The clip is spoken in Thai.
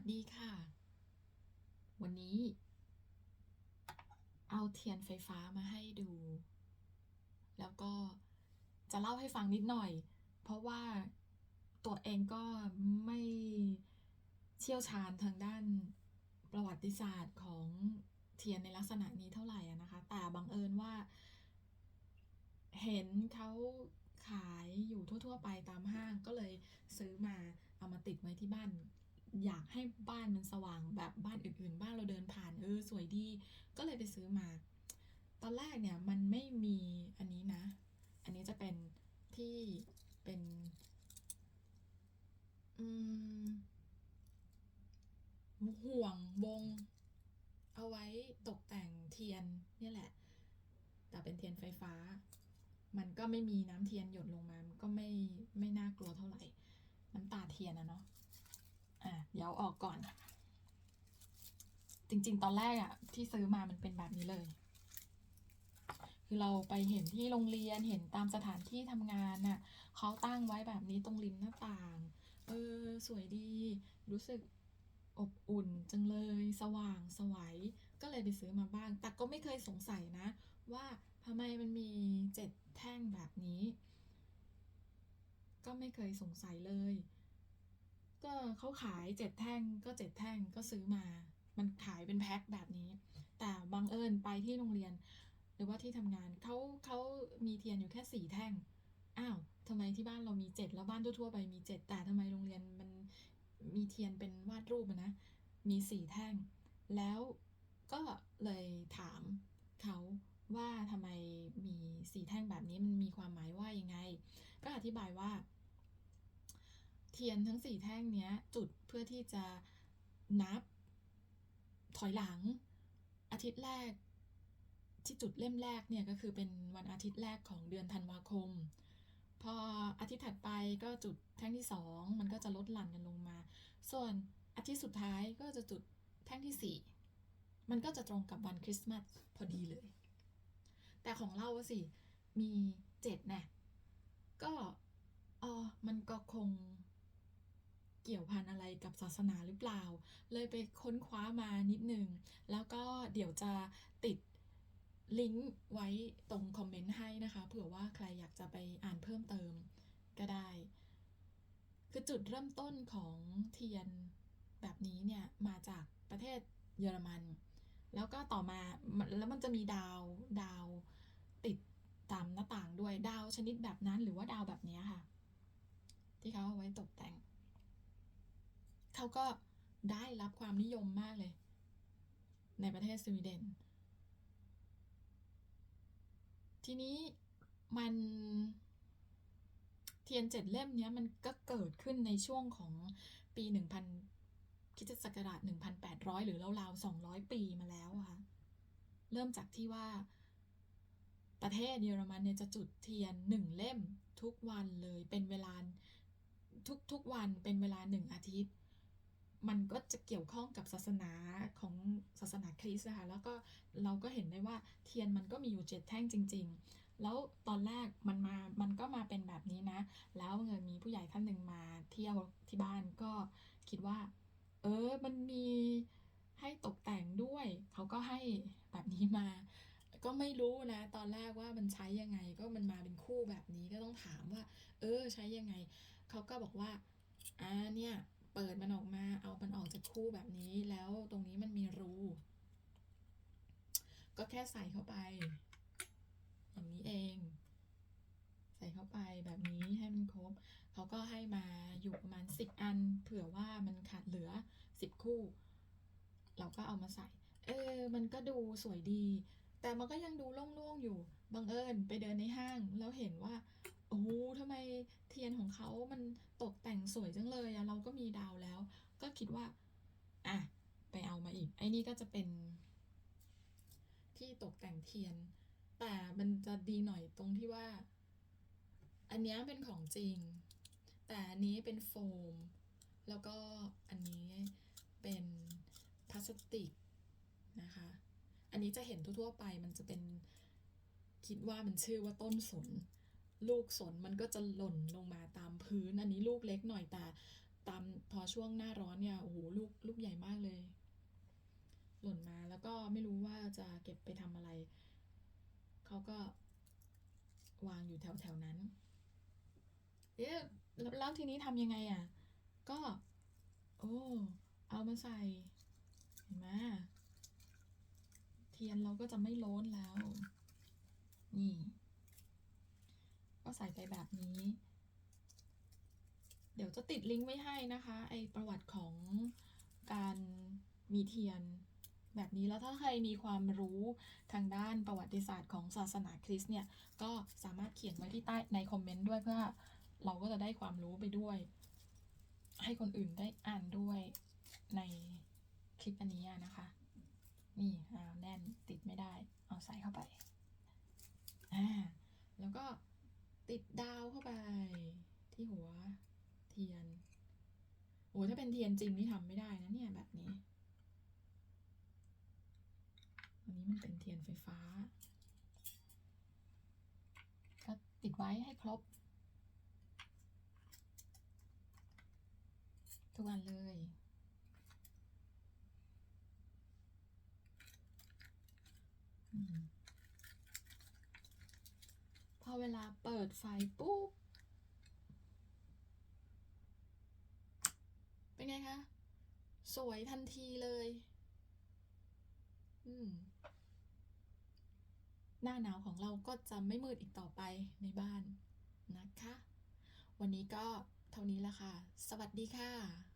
สดีค่ะ วันนี้ เอาเทียนไฟฟ้ามาให้ดู แล้วก็จะเล่าให้ฟังนิดหน่อย เพราะว่าตัวเองก็ไม่เชี่ยวชาญทางด้านประวัติศาสตร์ของเทียนในลักษณะนี้เท่าไหร่นะคะ แต่บังเอิญว่า เห็นเขาขายอยู่ทั่ว ๆ ไปตามห้างก็เลยซื้อมาเอามาติดไว้ที่บ้าน อยากให้บ้านมันสว่างแบบบ้านอื่นๆ บ้านเราเดินผ่านเออสวยดี ก็เลยไปซื้อมา ตอนแรกเนี่ยมันไม่มีอันนี้นะ อันนี้จะเป็นที่เป็นอืมห่วงวง เอาไว้ตกแต่งเทียนเนี่ยแหละ แต่เป็นเทียนไฟฟ้า มันก็ไม่มีน้ำเทียนหยดลงมา มันก็ไม่ไม่น่ากลัวเท่าไหร่ น้ำตาเทียนนะเนาะ อะเดี๋ยวออกก่อน จริง ๆ ตอนแรกอะที่ซื้อมามันเป็นแบบนี้เลย คือเราไปเห็นที่โรงเรียนเห็นตามสถานที่ทำงานน่ะเขาตั้งไว้แบบนี้ตรงริมหน้าต่าง เออ สวยดี รู้สึกอบอุ่นจังเลย สว่างสวัยก็เลยไปซื้อมาบ้าง แต่ก็ไม่เคยสงสัยนะ ว่าทำไมมันมีเจ็ดแท่งแบบนี้ ก็ไม่เคยสงสัยเลย เขาขายเจ็ดแท่งก็เจ็ดแท่งก็ซื้อมา มันขายเป็นแพ็คแบบนี้ แต่บังเอิญไปที่โรงเรียน หรือว่าที่ทำงานเขาเขามีเทียนอยู่แค่สี่แท่ง อ้าวทำไมที่บ้านเรามีเจ็ดแล้วบ้านทั่วๆไปมีเจ็ดแต่ทำไมโรงเรียนมันมีเทียนเป็นวาดรูปนะ มีสี่แท่ง แล้วก็เลยถามเขาว่าทำไมมีสี่แท่งแบบนี้มันมีความหมายว่ายังไง ก็อธิบายว่า ทียนทั้งสี่แท่งเนี้ย จุดเพื่อที่จะนับ ถอยหลัง อาทิตย์แรก ที่จุดเล่มแรกเนี่ยก็คือเป็นวันอาทิตย์แรกของเดือนธันวาคม พออาทิตย์ถัดไปก็จุดแท่งที่สองมันก็จะลดหลั่นกันลงมา ส่วนอาทิตย์สุดท้ายก็จะจุดแท่งที่สี่มันก็จะตรงกับวันคริสต์มาสพอดีเลย แต่ของเราสิ มีเจ็ดน่ะก็เออมันก็คง เกี่ยวพันอะไรกับศาสนาหรือเปล่า เลยไปค้นคว้ามานิดนึง แล้วก็เดี๋ยวจะติดลิงก์ไว้ตรงคอมเมนต์ให้นะคะ เผื่อว่าใครอยากจะไปอ่านเพิ่มเติมก็ได้ คือจุดเริ่มต้นของเทียนแบบนี้เนี่ยมาจากประเทศเยอรมัน แล้วก็ต่อมาแล้วมันจะมีดาวดาวติดตามหน้าต่างด้วยดาวชนิดแบบนั้นหรือว่าดาวแบบนี้ค่ะ ที่เขาเอาไว้ตกแต่ง เขาก็ได้รับความนิยมมากเลย ในประเทศสวีเดน ทีนี้มันเทียนเจ็ดเล่มนี้มันก็เกิดขึ้นในช่วงของปี 1000คริสตศักราช 1,800 หรือราวๆ 200 ปีมาแล้วค่ะ เริ่มจากที่ว่าประเทศเยอรมันเนี่ยจะจุดเทียนหนึ่งเล่มทุกวันเลยเป็นเวลาทุกทุกวันเป็นเวลาหนึ่งอาทิตย์ มันก็จะเกี่ยวข้องกับศาสนาของศาสนาคริสต์นะคะแล้วก็เราก็เห็นได้ว่าเทียนมันก็มีอยู่เจ็ดแท่งจริง ๆ แล้วตอนแรกมันมามันก็มาเป็นแบบนี้นะ แล้วเงินมีผู้ใหญ่ท่านหนึ่งมาเที่ยวที่บ้านก็คิดว่า เออมันมีให้ตกแต่งด้วย เขาก็ให้แบบนี้มา ก็ไม่รู้นะ ตอนแรกว่ามันใช้ยังไงก็มันมาเป็นคู่แบบนี้ก็ต้องถามว่า เออใช้ยังไง เขาก็บอกว่าอ่าเนี่ย เปิดมันออกมาเอามันออกจากคู่แบบนี้แล้วตรงนี้มันมีรู ก็แค่ใส่เข้าไป อย่างนี้เอง ใส่เข้าไปแบบนี้ให้มันครบเขาก็ให้มาอยู่ประมาณสิบอัน เผื่อว่ามันขาดเหลือสิบคู่ เราก็เอามาใส่ เออ มันก็ดูสวยดี แต่มันก็ยังดูโล่งๆอยู่บังเอิญไปเดินในห้างแล้วเห็นว่า โอ้โหทำไมเทียนของเขามันตกแต่งสวยจังเลยอะเราก็มีดาวแล้ว ก็คิดว่า อะ ไปเอามาอีก ไอ้นี่ก็จะเป็น ที่ตกแต่งเทียน แต่มันจะดีหน่อยตรงที่ว่า อันนี้เป็นของจริง แต่อันนี้เป็นโฟม แล้วก็อันนี้เป็นพลาสติกนะคะ อันนี้จะเห็นทั่วๆไปมันจะเป็นคิดว่ามันชื่อว่าต้นสน ลูกสนมันก็จะหล่นลงมาตามพื้น อันนี้ลูกเล็กหน่อยแต่ตามพอช่วงหน้าร้อนเนี่ยโอ้โหลูกลูกใหญ่มากเลย หล่นมาแล้วก็ไม่รู้ว่าจะเก็บไปทำอะไรเขาก็วางอยู่แถวแถวนั้นเอ๊ะแล้วทีนี้ทำยังไงอะ ก็ โอ้เอามาใส่เห็นไหมเทียนเราก็จะไม่โล้นแล้ว นี่ ใส่ไปแบบนี้ เดี๋ยวจะติดลิงก์ไว้ให้นะคะไอประวัติของการมีเทียนแบบนี้แล้วถ้าใครมีความรู้ทางด้านประวัติศาสตร์ของศาสนาคริสต์เนี่ย ก็สามารถเขียนไว้ที่ใต้ในคอมเมนต์ด้วยเพื่อเราก็จะได้ความรู้ไปด้วย ให้คนอื่นได้อ่านด้วยในคลิปอันนี้นะคะ นี่อาแน่นติดไม่ได้ เอาใส่เข้าไปอ่าแล้วก็ ติดดาวเข้าไป ที่หัวเทียน โอ้ถ้าเป็นเทียนจริงนี่ทำไม่ได้นะเนี่ยแบบนี้ อันนี้มันเป็นเทียนไฟฟ้า ก็ติดไว้ให้ครบ ทุกวันเลยอืม เวลาเปิดไฟปุ๊บ เป็นไงคะ สวยทันทีเลย อืม หน้าหนาวของเราก็จะไม่มืดอีกต่อไปในบ้านนะคะ วันนี้ก็เท่านี้ละค่ะ สวัสดีค่ะ